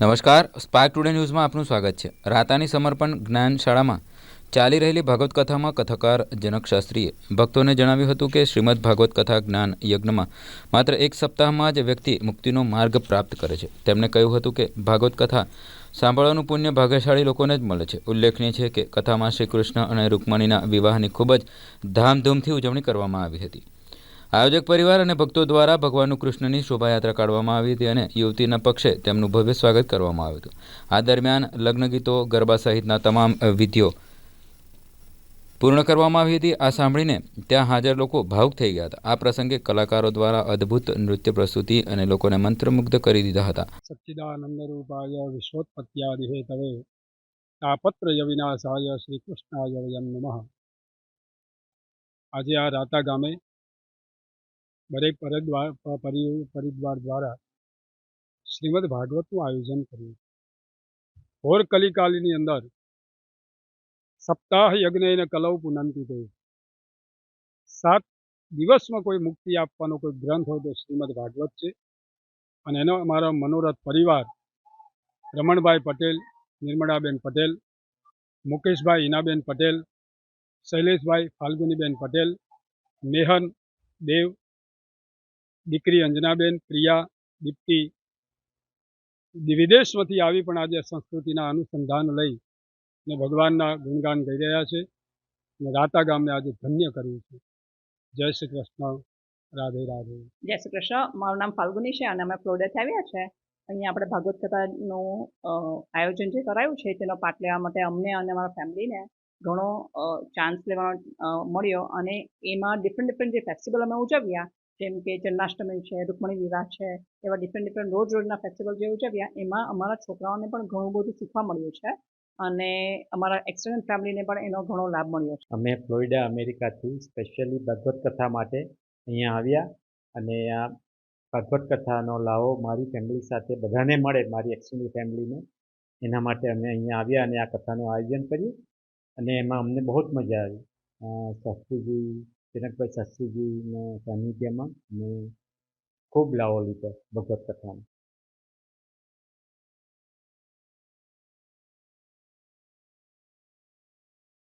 નમસ્કાર spark today ન્યૂઝમાં આપનું સ્વાગત છે. રાતાની સમર્પણ જ્ઞાન શાળામાં ચાલી રહેલી ભાગવત કથામાં કથાકાર જનક શાસ્ત્રીએ ભક્તોને જણાવ્યું હતું કે શ્રીમદ ભાગવત કથા જ્ઞાન યજ્ઞમાં માત્ર એક સપ્તાહમાં જ વ્યક્તિ મુક્તિનો માર્ગ પ્રાપ્ત કરે છે. તેમણે કહ્યું હતું કે ભાગવત કથા સાંભળવાનું પુણ્ય ભાગ્યશાળી લોકોને જ મળે છે. ઉલ્લેખનીય છે કે કથામાં શ્રી કૃષ્ણ અને રૂકમણીના વિવાહની ખૂબ જ ધામધૂમથી ઉજવણી કરવામાં આવી હતી. આયોજક પરિવાર અને ભક્તો દ્વારા ભગવાન કૃષ્ણની શોભાયાત્રા કાઢવામાં આવી હતી અને યુવતીના પક્ષે તેમનું ભવ્ય સ્વાગત કરવામાં આવ્યું હતું. આ દરમિયાન લગ્ન ગીતો, ગરબા સહિતના તમામ વિધિઓ પૂર્ણ કરવામાં આવી હતી. આ સાંભળીને ત્યાં હાજર લોકો ભાવુક થઈ ગયા હતા. આ પ્રસંગે કલાકારો દ્વારા અદ્ભુત નૃત્ય પ્રસ્તુતિ અને લોકોને મંત્રમુગ્ધ કરી દીધા હતા. સચ્ચિદાનંદરૂપાય વિશ્વોત્પત્યાદિ હેતવે તાપત્રય વિનાશાય શ્રી કૃષ્ણાય વયમ નમઃ. આજે આ રાતા ગામે દરેક પરિદ્વાર પરી- પરિદ્વાર દ્વારા શ્રીમદ ભાગવતનું આયોજન કર્યું ઘોર કલિકાલીની અંદર સપ્તાહ યજ્ઞ કલૌ પુનંતી તે સાત દિવસમાં કોઈ મુક્તિ આપવાનો કોઈ ગ્રંથ હોય તો શ્રીમદ ભાગવત છે અને એનો અમારો મનોરથ પરિવાર રમણભાઈ પટેલ નિર્મળાબેન પટેલ મુકેશભાઈ હિનાબેન પટેલ શૈલેષભાઈ ફાલ્ગુનીબેન પટેલ મેહન દેવ દીકરી અંજનાબેન, પ્રિયા, દીપ્તિ વિદેશમાંથી આવી પણ આજે સંસ્કૃતિના અનુસંધાન લઈ ને ભગવાનના ગુણગાન ગઈ રહ્યા છે અને રાતા ગામને આજે ધન્ય કર્યું છે. જય શ્રી કૃષ્ણ. રાધે રાધે. જય શ્રી કૃષ્ણ. મારું નામ ફાલ્ગુની છે અને અમે ફ્લોરિડાથી આવ્યા છે. અહીંયા આપણે ભાગવત કથાનું આયોજન જે કરાયું છે તેનો પાઠ લેવા માટે અમને અને અમારા ફેમિલીને ઘણો ચાન્સ લેવાનો મળ્યો અને એમાં ડિફરન્ટ ડિફરન્ટ જે ફેસ્ટિવલ અમે ઉજવ્યા જેમ કે જન્માષ્ટમી છે, રૂકમણી વિવાહ છે, એવા ડિફરન્ટ ડિફરન્ટ રોજ રોજના ફેસ્ટિવલ જે ઉજવ્યા એમાં અમારા છોકરાઓને પણ ઘણું બધું શીખવા મળ્યું છે અને અમારા એક્સટર્નલ ફેમિલીને પણ એનો ઘણો લાભ મળ્યો છે. અમે ફ્લોરિડા, અમેરિકાથી સ્પેશિયલી ભગવત કથા માટે અહીંયા આવ્યા અને આ ભગવત કથાનો લાવો મારી ફેમિલી સાથે બધાને મળે, મારી એક્સટેન્ડેડ ફેમિલીને એના માટે અમે અહીંયા આવ્યા અને આ કથાનું આયોજન કર્યું અને એમાં અમને બહુ જ મજા આવી. શાસ્ત્રીજી જનકભાઈ શાસ્ત્રીજીના સાનિધ્યમાં મેં ખૂબ લાવો લીધો ભગવત કથાનો